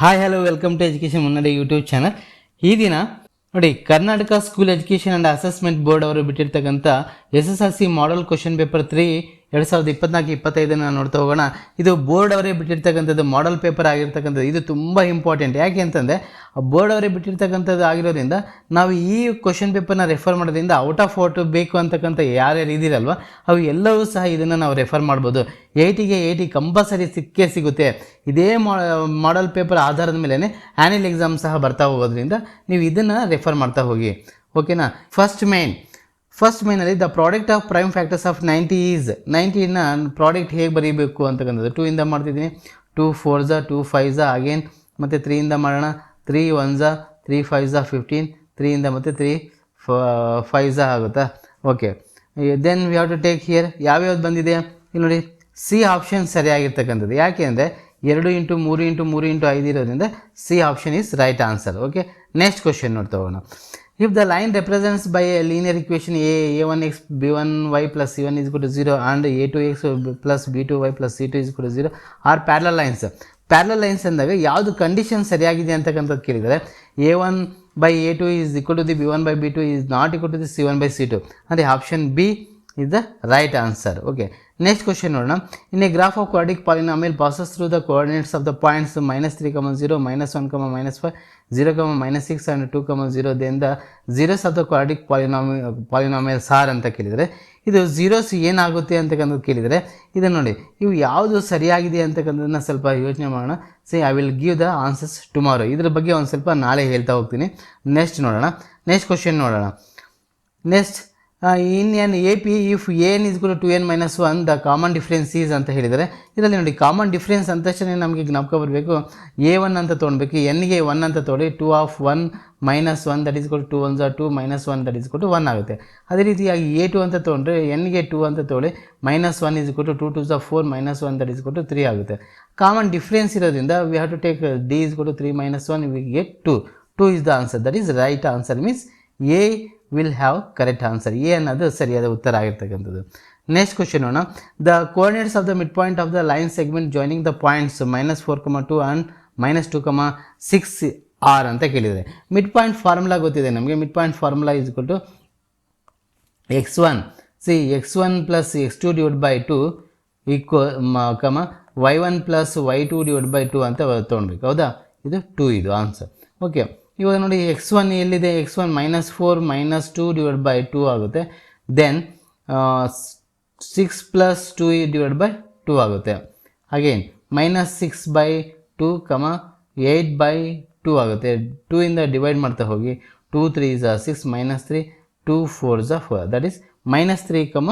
Hi hello welcome to education ಮುನ್ನಡೆ YouTube channel ಈ ದಿನ ನೋಡಿ Karnataka school education and assessment board ಅವರು ಬಿಟ್ಟಿರ್ತಕ್ಕಂಥ S S L C model question paper three ಎರಡು ಸಾವಿರದ ಇಪ್ಪತ್ನಾಲ್ಕು, ಇಪ್ಪತ್ತೈದನ್ನು ನೋಡ್ತಾ ಹೋಗೋಣ. ಇದು ಬೋರ್ಡ್ ಅವರೇ ಬಿಟ್ಟಿರ್ತಕ್ಕಂಥದ್ದು ಮಾಡಲ್ ಪೇಪರ್ ಆಗಿರ್ತಕ್ಕಂಥದ್ದು. ಇದು ತುಂಬ ಇಂಪಾರ್ಟೆಂಟ್ ಯಾಕೆ ಅಂತಂದರೆ ಬೋರ್ಡ್ ಅವರೇ ಬಿಟ್ಟಿರ್ತಕ್ಕಂಥದ್ದು ಆಗಿರೋದ್ರಿಂದ ನಾವು ಈ ಕ್ವಶನ್ ಪೇಪರ್ನ ರೆಫರ್ ಮಾಡೋದ್ರಿಂದ ಔಟ್ ಆಫ್ ಔಟ್ ಬೇಕು ಅಂತಕ್ಕಂಥ ಯಾರ್ಯಾರು ಇದ್ದೀರಲ್ವ, ಅವು ಎಲ್ಲವೂ ಸಹ ಇದನ್ನು ನಾವು ರೆಫರ್ ಮಾಡ್ಬೋದು. ಏಯ್ಟಿಗೆ ಏಯ್ಟಿ ಕಂಪಲ್ಸರಿ ಸಿಕ್ಕೇ ಸಿಗುತ್ತೆ. ಇದೇ ಮಾಡಲ್ ಪೇಪರ್ ಆಧಾರದ ಮೇಲೇ ಆ್ಯನ್ಯಲ್ ಎಕ್ಸಾಮ್ ಸಹ ಬರ್ತಾ ಹೋಗೋದ್ರಿಂದ ನೀವು ಇದನ್ನು ರೆಫರ್ ಮಾಡ್ತಾ ಹೋಗಿ. ಓಕೆನಾ ಫಸ್ಟ್ ಮೇನ್ ಫಸ್ಟ್ ಮೇನಲ್ಲಿ the product of prime factors of ninety is ನೈಂಟಿನ product ಹೇಗೆ ಬರೀಬೇಕು ಅಂತಕ್ಕಂಥದ್ದು. ಟೂ ಇಂದ ಮಾಡ್ತಿದ್ದೀನಿ. ಟೂ ಫೋರ್ ಝ ಟೂ ಫೈವ್ ಝ ಅಗೇನ್ ಮತ್ತು ತ್ರೀಯಿಂದ ಮಾಡೋಣ. ತ್ರೀ ಒನ್ ಝಾ ತ್ರೀ ಫೈವ್ ಝಾ ಫಿಫ್ಟೀನ್ ತ್ರೀಯಿಂದ ಮತ್ತು ತ್ರೀ ಫೈವ್ ಝಾ ಆಗುತ್ತಾ? Okay then we have to take here ಯಾವ್ಯಾವ್ದು ಬಂದಿದೆ? ಇಲ್ಲಿ ನೋಡಿ ಸಿ ಆಪ್ಷನ್ ಸರಿಯಾಗಿರ್ತಕ್ಕಂಥದ್ದು. ಯಾಕೆ ಅಂದರೆ ಎರಡು ಇಂಟು ಮೂರು ಇಂಟು ಮೂರು ಇಂಟು ಐದು ಇರೋದ್ರಿಂದ C option is right answer okay next question ನೋಡ್ತಾ if the line represents by a linear equation a a one x b one y plus c one is to zero and a two x plus b two y plus c two is to zero are parallel lines parallel lines ಅಂದಾಗ ಯಾವುದು condition ಸರಿಯಾಗಿದೆ ಅಂತಕ್ಕಂಥದ್ದು ಕೇಳಿದರೆ a one by a two is equal to the b one by b two is not equal to the c one by c two ಅಂದರೆ option b is the right answer okay next question ನೋಡೋಣ. ಇನ್ನು graph of quadratic ಪಾಲಿನ ಆಮೇಲೆ passes through the coordinates of the points minus three comma zero minus one comma minus five 0 comma minus 6 and 2 comma 0 zeros ಅಥವಾ quadratic ಪಾಲಿನಾಮಿ, polynomial are ಅಂತ ಕೇಳಿದರೆ, ಇದು zeros ಏನಾಗುತ್ತೆ ಅಂತಕ್ಕಂಥದ್ದು ಕೇಳಿದರೆ, ಇದನ್ನು ನೋಡಿ. ಇವು ಯಾವುದು ಸರಿಯಾಗಿದೆ ಅಂತಕ್ಕಂಥದ್ದನ್ನ ಸ್ವಲ್ಪ ಯೋಚನೆ ಮಾಡೋಣ. See I will give the answers tomorrow ಇದ್ರ ಬಗ್ಗೆ ಒಂದು ಸ್ವಲ್ಪ ನಾಳೆ ಹೇಳ್ತಾ ಹೋಗ್ತೀನಿ. ನೆಕ್ಸ್ಟ್ ನೋಡೋಣ. ನೆಕ್ಸ್ಟ್ ಕ್ವಶನ್ ನೋಡೋಣ. Next in an A P, if N ಕೂಡ two N minus one, the common difference is ಅಂತ ಹೇಳಿದರೆ ಇದರಲ್ಲಿ ನೋಡಿ, ಕಾಮನ್ ಡಿಫ್ರೆನ್ಸ್ ಅಂತ ತಕ್ಷಣ ನಮಗೆ ಜ್ಞಾಪಕ ಬರಬೇಕು. ಎ ಒನ್ ಅಂತ ತೊಗೊಳ್ಬೇಕು ಎನ್ಗೆ ಒನ್ ಅಂತ ತೊಗೊಳ್ಳಿ two of one minus one that is ಕೊಟ್ಟು two one Jha two minus one that is ಕೊಟ್ಟು ಒನ್ ಆಗುತ್ತೆ. ಅದೇ ರೀತಿಯಾಗಿ ಎ ಟು ಅಂತ ತೊಗೊಂಡ್ರೆ ಎನ್ಗೆ ಟು ಅಂತ ತೊಗೊಳ್ಳಿ ಮೈನಸ್ ಒನ್ ಇಸ್ ಕೊಟ್ಟು two two Jha four minus one that is ಕೊಟ್ಟು ತ್ರೀ ಆಗುತ್ತೆ. ಕಾಮನ್ ಡಿಫ್ರೆನ್ಸ್ ಇರೋದ್ರಿಂದ we have to take D is ಕೊಟ್ಟು three minus one we get to two is the answer that is right answer means A will have correct answer A ಅನ್ನೋದು ಸರಿಯಾದ ಉತ್ತರ ಆಗಿರ್ತಕ್ಕಂಥದ್ದು. Next question ನೋಡೋಣ. The coordinates of the mid point of the line segment joining the points minus four comma two and minus two comma six are ಅಂತ ಕೇಳಿದರೆ mid point formula ಗೊತ್ತಿದೆ ನಮಗೆ. Mid point formula is to x one c x one plus x two divide by two equal comma y one plus y two divide by two ಅಂತ ತೊಗೊಳ್ಬೇಕು ಹೌದಾ? ಇದು to ಇದು answer okay ಇವಾಗ ನೋಡಿ x one ಎಲ್ಲಿದೆ? X one minus four minus two divide by two ಆಗುತ್ತೆ. Then six plus two divide by two ಆಗುತ್ತೆ. Again minus six by two comma eight by two ಆಗುತ್ತೆ. ಟೂ ಇಂದ divide ಮಾಡ್ತಾ ಹೋಗಿ. Two three ಝ six minus three two four ಝ four that is minus three comma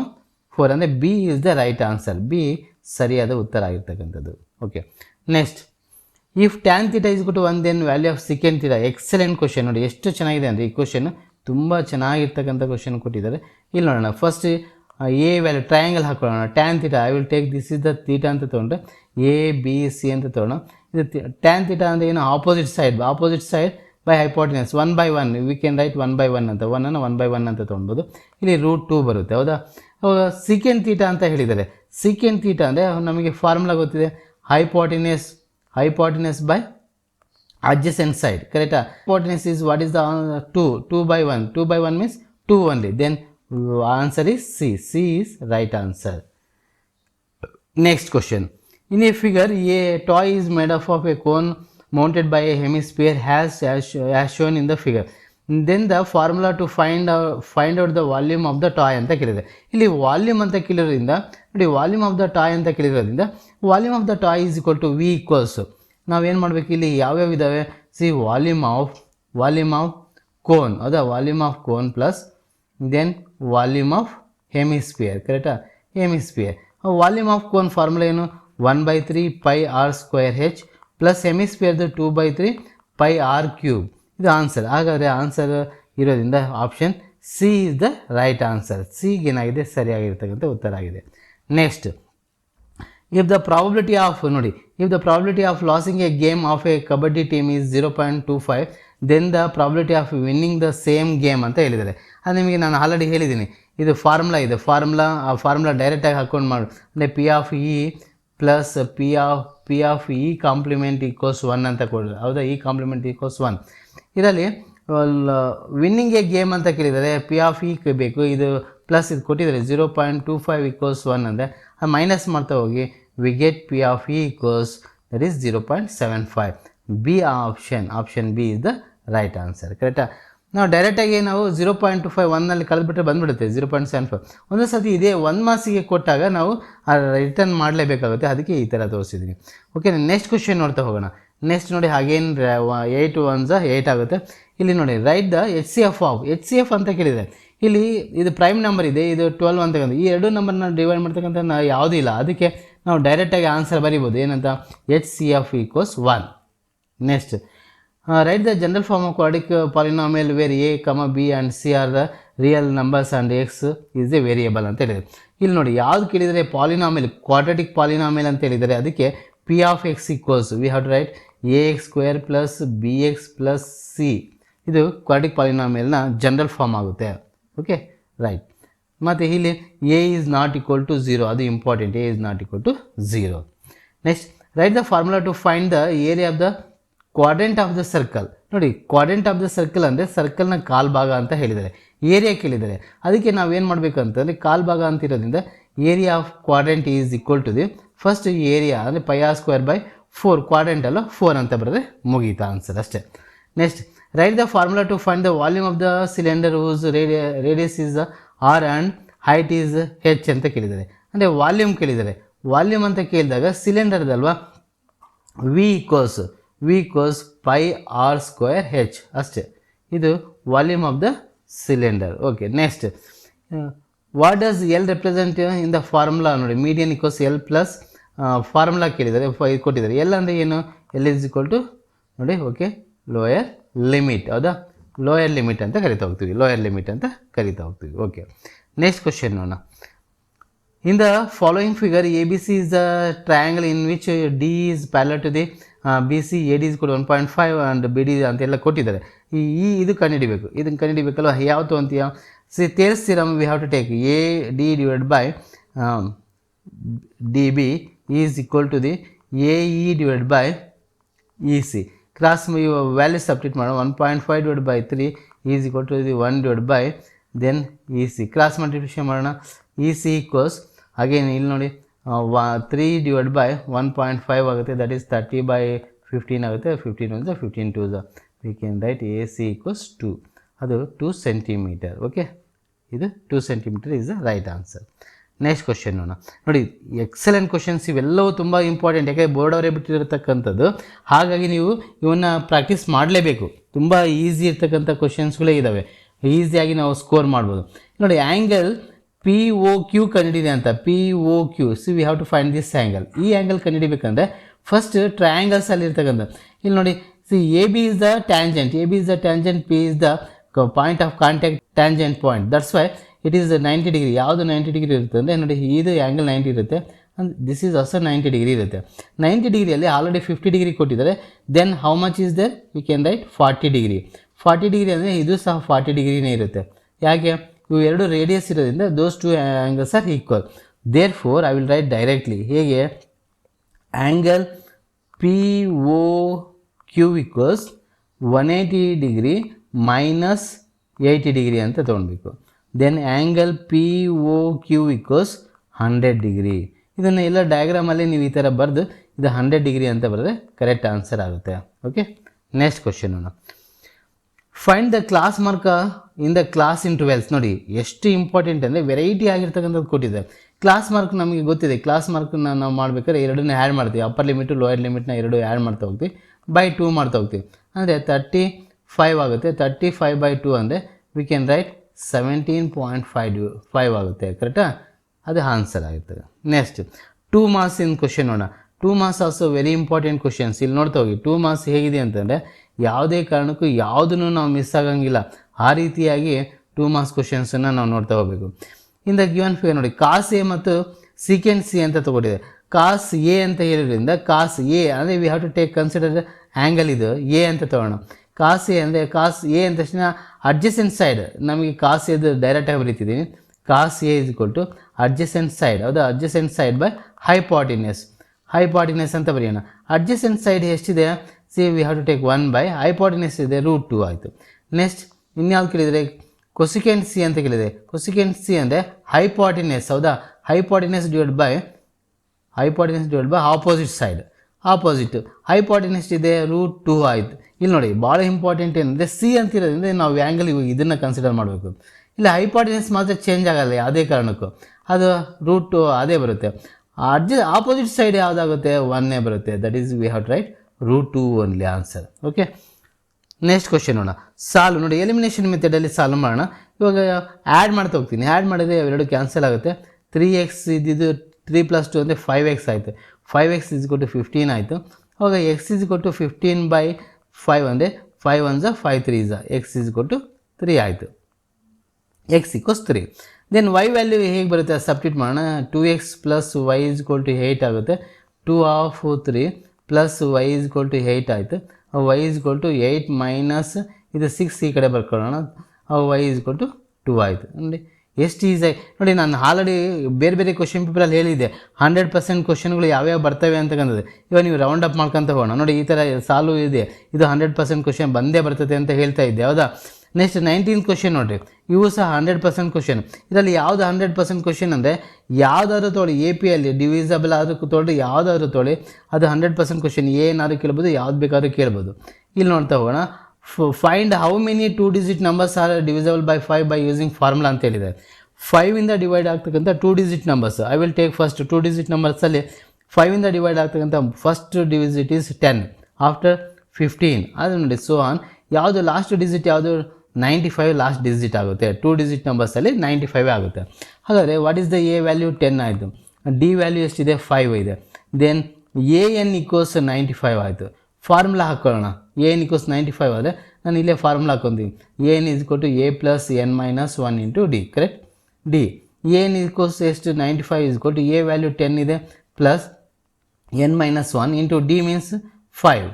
four ಅಂದರೆ b is the right answer b ಸರಿಯಾದ ಉತ್ತರ ಆಗಿರ್ತಕ್ಕಂಥದ್ದು. Okay next if tan theta is ಗುಟ್ one then value of second theta excellent question ನೋಡಿ, ಎಷ್ಟು ಚೆನ್ನಾಗಿದೆ ಅಂದರೆ ಈ question ತುಂಬ ಚೆನ್ನಾಗಿರ್ತಕ್ಕಂಥ ಕ್ವಶನ್ ಕೊಟ್ಟಿದ್ದಾರೆ. ಇಲ್ಲಿ ನೋಡೋಣ. ಫಸ್ಟ್ ಎ ವ್ಯಾಲ್ಯೂ ಟ್ರಯಾಂಗಲ್ ಹಾಕೊಳ್ಳೋಣ. Tan theta I will take this is the theta ಅಂತ ತೊಗೊಂಡ್ರೆ ಎ ಬಿ ಸಿ ಅಂತ ತೊಗೊಳ್ಳೋಣ ಇದು ಟ್ಯಾನ್ ತೀಟ ಅಂದರೆ ಏನು? Opposite side opposite side by hypotenuse one by one we can write one by one ಅಂತ. ಒನ್ನನ್ನು ಒನ್ ಬೈ ಒನ್ ಅಂತ ತೊಗೊಳ್ಬೋದು ಇಲ್ಲಿ ರೂಟ್ ಟೂ ಬರುತ್ತೆ. ಹೌದಾ? ಅವಾಗ ಸಿಕೆಂಡ್ ತೀಟ ಅಂತ ಹೇಳಿದ್ದಾರೆ. ಸಿಕೆಂಡ್ ತೀಟ ಅಂದರೆ ನಮಗೆ ಫಾರ್ಮುಲಾ ಗೊತ್ತಿದೆ. Hypotenuse hypotenuse by adjacent side correct? Hypotenuse is what is the uh, 2 2 by 1 2 by 1 means 2 only. Then uh, answer is c. C is right answer. Next question. In a figure a toy is made up of a cone mounted by a hemisphere has as, as shown in the figure then the formula to find find out the volume of the toy ಅಂತ ಕೇಳಿದೆ. ಇಲ್ಲಿ volume ಅಂತ ಕೇಳಿರೋದ್ರಿಂದ, ನೋಡಿ volume of the toy ಅಂತ ಕೇಳಿರೋದ್ರಿಂದ volume of the toy is equal to V equals ನಾವೇನು ಮಾಡಬೇಕು ಇಲ್ಲಿ? ಯಾವ್ಯಾವ ಇದ್ದಾವೆ C volume of volume of cone ಹೌದಾ volume of cone plus then volume of hemisphere ಕರೆಕ್ಟಾ hemisphere volume of cone formula ಏನು? One by three pi r square h plus ಹೆಮಿಸ್ಪಿಯರ್ದು two by three pi r cube ಇದು answer ಹಾಗಾದರೆ answer ಇರೋದ್ರಿಂದ option C is the right answer ಸಿಗೇನಾಗಿದೆ ಸರಿಯಾಗಿರ್ತಕ್ಕಂಥ ಉತ್ತರ ಆಗಿದೆ. Next if the probability of ನೋಡಿ if the probability of losing a game of a kabaddi team is zero point two five then the probability of winning the same game ಅಂತ ಹೇಳಿದ್ದಾರೆ. ಅದು ನಿಮಗೆ ನಾನು already ಹೇಳಿದ್ದೀನಿ. ಇದು ಫಾರ್ಮುಲಾ ಇದೆ. Formula ಆ ಫಾರ್ಮುಲಾ ಡೈರೆಕ್ಟಾಗಿ ಹಾಕ್ಕೊಂಡು ಮಾಡು. ಅಂದರೆ P of E plus P of P of E complement equals one ಅಂತ ಕೊಡೋದು ಹೌದಾ? ಇ ಕಾಂಪ್ಲಿಮೆಂಟ್ ಈಕ್ವಲ್ಸ್ ಒನ್ ಇದರಲ್ಲಿ ವಿನ್ನಿಂಗ್ ಎ ಗೇಮ್ ಅಂತ ಕೇಳಿದರೆ ಪಿ ಆಫ್ ಇ ಬೇಕು. ಇದು ಪ್ಲಸ್ ಇದು ಕೊಟ್ಟಿದ್ದಾರೆ. Zero point two five equals one ಅಂದರೆ ಅದು ಮೈನಸ್ ಮಾಡ್ತಾ ಹೋಗಿ we get P of E equals that is zero point seven five B option option B is the right answer ಕರೆಕ್ಟಾ ನಾವು ಡೈರೆಕ್ಟಾಗಿ ನಾವು ಜೀರೋ ಪಾಯಿಂಟ್ ಟು ಫೈವ್ ಒನ್ನಲ್ಲಿ ಕಳೆದುಬಿಟ್ರೆ ಬಂದುಬಿಡುತ್ತೆ ಜೀರೋ ಪಾಯಿಂಟ್ ಸೆವೆನ್ ಫೈವ್ ಒಂದು ಸರ್ತಿ ಇದೇ ಒನ್ ಮಾಸಿಗೆ ಕೊಟ್ಟಾಗ ನಾವು ರಿಟರ್ನ್ ಮಾಡಲೇಬೇಕಾಗುತ್ತೆ. ಅದಕ್ಕೆ ಈ ಥರ ತೋರಿಸಿದ್ದೀನಿ. ಓಕೆ ನೆಕ್ಸ್ಟ್ ಕ್ವಶನ್ ನೋಡ್ತಾ ಹೋಗೋಣ. ನೆಕ್ಸ್ಟ್ ನೋಡಿ ಹಾಗೇನು ಏಯ್ಟ್ ಒನ್ಸ ಏಯ್ಟ್ ಆಗುತ್ತೆ. ಇಲ್ಲಿ ನೋಡಿ right the HCF of HCF of H C F ಅಂತ ಕೇಳಿದೆ. ಇಲ್ಲಿ ಇದು ಪ್ರೈಮ್ ನಂಬರ್ ಇದೆ, ಇದು ಟ್ವೆಲ್ವ್ ಅಂತ ಈ ಎರಡು ನಂಬರ್ನ ಡಿವೈಡ್ ಮಾಡ್ತಕ್ಕಂಥ ನಾವು ಯಾವುದೂ ಇಲ್ಲ. ಅದಕ್ಕೆ ನಾವು ಡೈರೆಕ್ಟಾಗಿ ಆನ್ಸರ್ ಬರಿಬೋದು. ಏನಂತ? H C F equals one next write the general form of quadratic polynomial where A comma B and C are the real numbers and X is a variable ಅಂತ ಹೇಳಿದರೆ ಇಲ್ಲಿ ನೋಡಿ, ಯಾವ್ದು ಕೇಳಿದರೆ ಪಾಲಿನಾಮಿಯಲ್ ಕ್ವಾಡ್ರೆಟಿಕ್ ಪಾಲಿನಾಮಿಯಲ್ ಅಂತ ಹೇಳಿದರೆ, ಅದಕ್ಕೆ P of x equals we have to write a x square plus b x plus c ಇದು ಕ್ವಾಡಿಕ್ ಪಾಲಿನಾಮಿಯಲ್ನ ಜನರಲ್ ಫಾರ್ಮ್ ಆಗುತ್ತೆ. ಓಕೆ ರೈಟ್ ಮತ್ತು ಇಲ್ಲಿ a is not equal to zero ಅದು important a is not equal to zero next right the formula to find the area of the quadrant of the circle ನೋಡಿ quadrant of the circle ಅಂದರೆ ಸರ್ಕಲ್ನ ಕಾಲ್ ಭಾಗ ಅಂತ ಹೇಳಿದ್ದಾರೆ. Area ಕೇಳಿದ್ದಾರೆ. ಅದಕ್ಕೆ ನಾವೇನು ಮಾಡಬೇಕು ಅಂತಂದರೆ ಕಾಲ್ ಭಾಗ ಅಂತ ಇರೋದ್ರಿಂದ area of quadrant is equal to the first area ಅಂದರೆ pi r square by four quadrant ಅಲ್ಲ? ಫೋರ್ ಅಂತ ಬರೆದ್ರೆ ಮುಗೀತಾ ಆನ್ಸರ್ ಅಷ್ಟೇ. Next write the formula to find the volume of the cylinder whose radii radius is r and height is h ಅಂತ ಕೇಳಿದ್ದಾರೆ. ಅಂದರೆ volume ಕೇಳಿದ್ದಾರೆ. ವಾಲ್ಯೂಮ್ ಅಂತ ಕೇಳಿದಾಗ ಸಿಲಿಂಡರ್ದಲ್ವಾ v equals v equals pi r square h ಅಷ್ಟೇ. ಇದು volume of the cylinder okay next what does L represent in the formula ನೋಡಿ median equals L plus formula ಕೇಳಿದ್ದಾರೆ ಕೊಟ್ಟಿದ್ದಾರೆ. ಎಲ್ಲ ಅಂದರೆ ಏನು? ಎಲ್ ಇಸ್ ಈಕ್ವಲ್ ಟು ನೋಡಿ ಓಕೆ ಲೋಯರ್ ಲಿಮಿಟ್ ಹೌದಾ? ಲೋಯರ್ ಲಿಮಿಟ್ ಅಂತ ಕರಿತಾ ಹೋಗ್ತೀವಿ ಲೋಯರ್ ಲಿಮಿಟ್ ಅಂತ ಕರಿತಾ ಹೋಗ್ತೀವಿ ಓಕೆ ನೆಕ್ಸ್ಟ್ ಕ್ವಶನ್ ನೋಡೋಣ. In the following figure A B C is the triangle in which D is parallel to the B C A D is ಕೂಡ one point five and B D ಅಂತೆಲ್ಲ ಕೊಟ್ಟಿದ್ದಾರೆ. ಈ ಈ, ಇದು ಕಂಡುಹಿಡಿಬೇಕು. ಇದನ್ನು ಕಂಡುಹಿಡಿಬೇಕಲ್ವ? ಯಾವತ್ತು ಅಂತೀಯ C, Thales theorem we have to take A D divide by D B cross value substitute ಮಾಡೋಣ. One point five divide by three is equal to the one divide by then E C cross multiplication ಮಾಡೋಣ. E C equals again ಇಲ್ಲಿ ನೋಡಿ three divide by one point five ಆಗುತ್ತೆ. That is thirty by fifteen ಆಗುತ್ತೆ. Fifteen one fifteen two ಝ we can write A C equals to ಅದು two centimetre okay ಇದು two centimetre is the right answer next question ನೋಡಿ. Excellent questions ಇವೆಲ್ಲವೂ ತುಂಬ important ಯಾಕೆ board ಅವರೇ ಬಿಟ್ಟಿರತಕ್ಕಂಥದ್ದು. ಹಾಗಾಗಿ ನೀವು ಇವನ್ನ ಪ್ರಾಕ್ಟೀಸ್ ಮಾಡಲೇಬೇಕು. ತುಂಬ ಈಸಿ ಇರ್ತಕ್ಕಂಥ ಕ್ವಶನ್ಸ್ಗಳೇ ಇದ್ದಾವೆ ಈಸಿಯಾಗಿ ನಾವು ಸ್ಕೋರ್ ಮಾಡ್ಬೋದು. ನೋಡಿ ಆ್ಯಂಗಲ್ ಪಿ ಓ ಕ್ಯೂ ಕಂಡಿದೆ ಅಂತ. P O Q see we have to find this angle ಈ ಆ್ಯಂಗಲ್ ಕಂಡಿಡಿಬೇಕಂದ್ರೆ ಫಸ್ಟ್ ಟ್ರಯಾಂಗಲ್ಸಲ್ಲಿ ಇರ್ತಕ್ಕಂಥ. ಇಲ್ಲಿ ನೋಡಿ C A B is the tangent A B is the tangent P is the point of contact tangent point that's why it is ninety degree ಯಾವುದು ninety degree ಇರುತ್ತೆ ಅಂದರೆ ನೋಡಿ, ಇದು ಆ್ಯಂಗಲ್ ನೈಂಟಿ ಇರುತ್ತೆ. This is as ninety degree ಇರುತ್ತೆ. Ninety ಡಿಗ್ರಿಯಲ್ಲಿ already fifty degree ಕೊಟ್ಟಿದ್ದಾರೆ. Then how much is there we can write forty degree forty degree ಅಂದರೆ ಇದು ಸಹ ಫಾರ್ಟಿ ಡಿಗ್ರಿನೇ ಇರುತ್ತೆ. ಯಾಕೆ? ಇವು ಎರಡು ರೇಡಿಯಸ್ ಇರೋದ್ರಿಂದ those two angles are equal therefore I will write directly ಹೇಗೆ? Angle P O Q equals one eighty degree minus eighty degree ಅಂತ ತೊಗೊಳ್ಬೇಕು then angle P O Q equals hundred degree ಇದನ್ನು ಎಲ್ಲ ಡಯಾಗ್ರಾಮಲ್ಲಿ ನೀವು ಈ ಥರ ಬರೆದು ಇದು ಹಂಡ್ರೆಡ್ ಡಿಗ್ರಿ ಅಂತ ಬರೆದ್ರೆ ಕರೆಕ್ಟ್ ಆನ್ಸರ್ ಆಗುತ್ತೆ. Okay next question find the class mark in the class in intervals ನೋಡಿ, ಎಷ್ಟು ಇಂಪಾರ್ಟೆಂಟ್ ಅಂದರೆ ವೆರೈಟಿ ಆಗಿರ್ತಕ್ಕಂಥದ್ದು ಕೊಟ್ಟಿದೆ. ಕ್ಲಾಸ್ ಮಾರ್ಕ್ ನಮಗೆ ಗೊತ್ತಿದೆ. ಕ್ಲಾಸ್ ಮಾರ್ಕ್ನ ನಾವು ಮಾಡ್ಬೇಕಾದ್ರೆ ಎರಡನ್ನ ಆ್ಯಡ್ ಮಾಡ್ತೀವಿ. ಅಪ್ಪರ್ ಲಿಮಿಟು ಲೋಯರ್ ಲಿಮಿಟ್ನ ಎರಡು ಆ್ಯಡ್ ಮಾಡ್ತಾ ಹೋಗ್ತೀವಿ. ಬೈ ಟೂ ಮಾಡ್ತಾ ಹೋಗ್ತೀವಿ. ಅಂದರೆ ತರ್ಟಿ ಫೈವ್ ಆಗುತ್ತೆ. ತರ್ಟಿ ಫೈವ್ ಬೈ ಟೂ ಅಂದರೆ we can write seventeen point five five ಆಗುತ್ತೆ ಕರೆಕ್ಟಾ ಅದು ಆನ್ಸರ್ ಆಗುತ್ತೆ. Next two marks in question ನೋಡೋಣ. Two marks also very important questions ಇಲ್ಲಿ ನೋಡ್ತಾ ಹೋಗಿ ಟೂ ಮಾರ್ಕ್ಸ್ ಹೇಗಿದೆ ಅಂತಂದರೆ, ಯಾವುದೇ ಕಾರಣಕ್ಕೂ ಯಾವುದನ್ನು ನಾವು ಮಿಸ್ ಆಗಂಗಿಲ್ಲ. ಆ ರೀತಿಯಾಗಿ ಟೂ ಮಾರ್ಕ್ಸ್ ಕ್ವಶನ್ಸನ್ನು ನಾವು ನೋಡ್ತಾ ಹೋಗಬೇಕು. ಇಂದ ಗಿವನ್ ಫಿಗರ್ ನೋಡಿ ಕಾಸ್ ಎ ಮತ್ತು ಸೀಕೆಂಡ್ ಸಿ ಅಂತ ತಗೊಂಡಿದೆ. ಕಾಸ್ ಎ ಅಂತ ಹೇಳೋದ್ರಿಂದ ಕಾಸ್ ಎ ಅಂದರೆ we have to take consider angle ಇದು ಎ ಅಂತ ತಗೋಣ. ಕಾಸ್ ಅಂದರೆ ಕಾಸ್ ಎ ಅಂದ ತಕ್ಷಣ ಅಡ್ಜಸೆಂಟ್ ಸೈಡ್ ನಮಗೆ ಕಾಸ್ ಎದು ಡೈರೆಕ್ಟಾಗಿ ಬರೀತಿದ್ದೀನಿ. ಕಾಸ್ ಎ ಇಸ್ ಕೊಟ್ಟು ಅಡ್ಜಸೆಂಟ್ ಸೈಡ್ ಹೌದಾ? Adjacent side by hypotenuse hypotenuse ಅಂತ ಬರೆಯೋಣ. ಅಡ್ಜಸೆಂಟ್ ಸೈಡ್ ಎಷ್ಟಿದೆ? See we have to take one by hypotenuse ಇದೆ ರೂಟ್ ಟು ಆಯಿತು. ನೆಕ್ಸ್ಟ್ ಇನ್ಯಾವ್ದು ಕೇಳಿದರೆ? ಕೊಸಿಕೆಂಟ್ ಸಿ ಅಂತ ಕೇಳಿದೆ. ಕೊಸಿಕೆಂಟ್ ಸಿ ಅಂದರೆ ಹೈಪಾಟಿನೆಸ್ ಹೌದಾ? Hypotenuse divide by hypotenuse divide by opposite side opposite hypotenuse ಇದೆ ರೂಟ್ ಟೂ ಆಯಿತು. ಇಲ್ಲಿ ನೋಡಿ ಭಾಳ ಇಂಪಾರ್ಟೆಂಟ್ ಏನಂದರೆ ಸಿ ಅಂತಿರೋದ್ರಿಂದ ನಾವು ಆ್ಯಂಗಲ್ ಇದನ್ನು ಕನ್ಸಿಡರ್ ಮಾಡಬೇಕು. ಇಲ್ಲ ಹೈಪಾಟಿನೆಸ್ ಮಾತ್ರ ಚೇಂಜ್ ಆಗಲ್ಲ ಯಾವುದೇ ಕಾರಣಕ್ಕೂ. ಅದು ರೂಟ್ ಟು ಅದೇ ಬರುತ್ತೆ. ಅಡ್ಜ ಆಪೋಸಿಟ್ ಸೈಡ್ ಯಾವುದಾಗುತ್ತೆ? ಒನ್ನೇ ಬರುತ್ತೆ. That is we have write root two only answer okay next question ನೋಡೋಣ. ಸಾಲ್ವ್ ನೋಡಿ ಎಲಿಮಿನೇಷನ್ ಮೆಥಡಲ್ಲಿ ಸಾಲ್ವ್ ಮಾಡೋಣ. ಇವಾಗ ಆ್ಯಡ್ ಮಾಡ್ತಾ ಹೋಗ್ತೀನಿ. ಆ್ಯಡ್ ಮಾಡಿದ್ರೆ ಎರಡು ಕ್ಯಾನ್ಸಲ್ ಆಗುತ್ತೆ. ತ್ರೀ ಎಕ್ಸ್ ಇದ್ದಿದ್ದು ತ್ರೀ ಪ್ಲಸ್ ಟು ಅಂದರೆ ಫೈವ್ ಎಕ್ಸ್ ಆಯಿತು. ಫೈವ್ ಎಕ್ಸ್ ಇಸ್ ಕೊಟ್ಟು ಫಿಫ್ಟೀನ್ ಆಯಿತು. ಅವಾಗ ಎಕ್ಸ್ ಇಸ್ ಕೊಟ್ಟು ಫಿಫ್ಟೀನ್ ಬೈ ಫೈವ್ ಅಂದರೆ ಫೈವ್ ಒನ್ ಝ ಫೈವ್ ತ್ರೀ ಝ ಎಕ್ಸ್ ಇಸ್ ಕೊಟ್ಟು ತ್ರೀ ಆಯಿತು. X equals three then y value ಹೇಗೆ ಬರುತ್ತೆ? ಸಬ್ಸ್ಟಿಟ್ ಮಾಡೋಣ. Two x plus y is equal to eight ಆಗುತ್ತೆ. Two of three plus y is equal to eight ಆಯಿತು. Y is equal to eight minus ಇದು six ಈ ಕಡೆ ಬರ್ಕೊಳ್ಳೋಣ. Y is equal to two ಆಯಿತು. ನೋಡಿ. ಎಷ್ಟು ಈಸಿ. ನೋಡಿ, ನಾನು ಆಲ್ರೆಡಿ ಬೇರೆ ಬೇರೆ ಕ್ವಶನ್ ಪೇಪರಲ್ಲಿ ಹೇಳಿದ್ದೆ. ಹಂಡ್ರೆಡ್ ಪರ್ಸೆಂಟ್ ಕ್ವಶನ್ಗಳು ಯಾವ್ಯಾವ ಬರ್ತವೆ ಅಂತಕ್ಕಂಥದ್ದು ಇವಾಗ ನೀವು ರೌಂಡ್ ಅಪ್ ಮಾಡ್ಕೊಂತ ಹೋಗೋಣ. ನೋಡಿ, ಈ ಥರ ಸಾಲು ಇದೆ. ಇದು ಹಂಡ್ರೆಡ್ ಪರ್ಸೆಂಟ್ ಕ್ವಶನ್ ಬಂದೇ ಬರ್ತದೆ ಅಂತ ಹೇಳ್ತಾ ಇದ್ದೆ. ಹೌದಾ? ನೆಕ್ಸ್ಟ್ ನೈನ್ಟೀನ್ ಕ್ವಶನ್ ನೋಡಿರಿ. ಇವು ಸಹ ಹಂಡ್ರೆಡ್ ಪರ್ಸೆಂಟ್ ಕ್ವಶನ್ ಇದರಲ್ಲಿ ಯಾವುದು ಹಂಡ್ರೆಡ್ ಪರ್ಸೆಂಟ್ ಕ್ವಶನ್ ಅಂದರೆ, ಯಾವುದಾದ್ರು ತೊಳಿ ಎ ಪಿ ಅಲ್ಲಿ ಡಿವಿಸಬಲ್ ಆದರೂ ತೊಳಿ ಯಾವುದಾದ್ರು ತೊಳಿ ಅದು ಹಂಡ್ರೆಡ್ ಪರ್ಸೆಂಟ್ ಕ್ವಶನ್ ಏನಾದ್ರೂ ಕೇಳ್ಬೋದು, ಯಾವ್ದು ಬೇಕಾದ್ರೂ ಕೇಳ್ಬೋದು. ಇಲ್ಲಿ ನೋಡ್ತಾ ಹೋಗೋಣ. Find how many two digit numbers are divisible by five by using formula ಅಂತ ಹೇಳಿದೆ ಫೈವಿಂದ ಡಿವೈಡ್ ಆಗ್ತಕ್ಕಂಥ two digit numbers I will take first two digit ನಂಬರ್ಸಲ್ಲಿ ಫೈವಿಂದ ಡಿವೈಡ್ ಆಗ್ತಕ್ಕಂಥ first divisible is ten after fifteen ಅದು ನೋಡಿ ಸೊ ಆನ್ ಯಾವುದು last digit ಯಾವುದು ನೈಂಟಿ ಫೈವ್ ಲಾಸ್ಟ್ ಡಿಜಿಟ್ ಆಗುತ್ತೆ. ಟೂ ಡಿಜಿಟ್ ನಂಬರ್ಸಲ್ಲಿ ನೈಂಟಿ ಫೈವ್ ಆಗುತ್ತೆ. ಹಾಗಾದರೆ what is the a value ten ಆಯಿತು. ಡಿ ವ್ಯಾಲ್ಯೂ ಎಷ್ಟಿದೆ? ಫೈವ್ ಇದೆ. Then a n equals ninety five ಆಯಿತು. ಫಾರ್ಮುಲಾ ಹಾಕ್ಕೊಳ್ಳೋಣ ಎನ್ ಇಕ್ವಸ್ ನೈಂಟಿ ಫೈವ್ ಆದರೆ ನಾನು ಇಲ್ಲೇ ಫಾರ್ಮುಲಾ ಹಾಕ್ಕೊಂತೀನಿ ಎನ್ ಇಸ್ ಕೊಟ್ಟು a plus n minus one into d correct d n equals ಎಷ್ಟು ನೈಂಟಿ ಫೈವ್ ಇಸ್ ಕೊಟ್ಟು ಎ ವ್ಯಾಲ್ಯೂ ಟೆನ್ ಇದೆ plus n minus one into d means five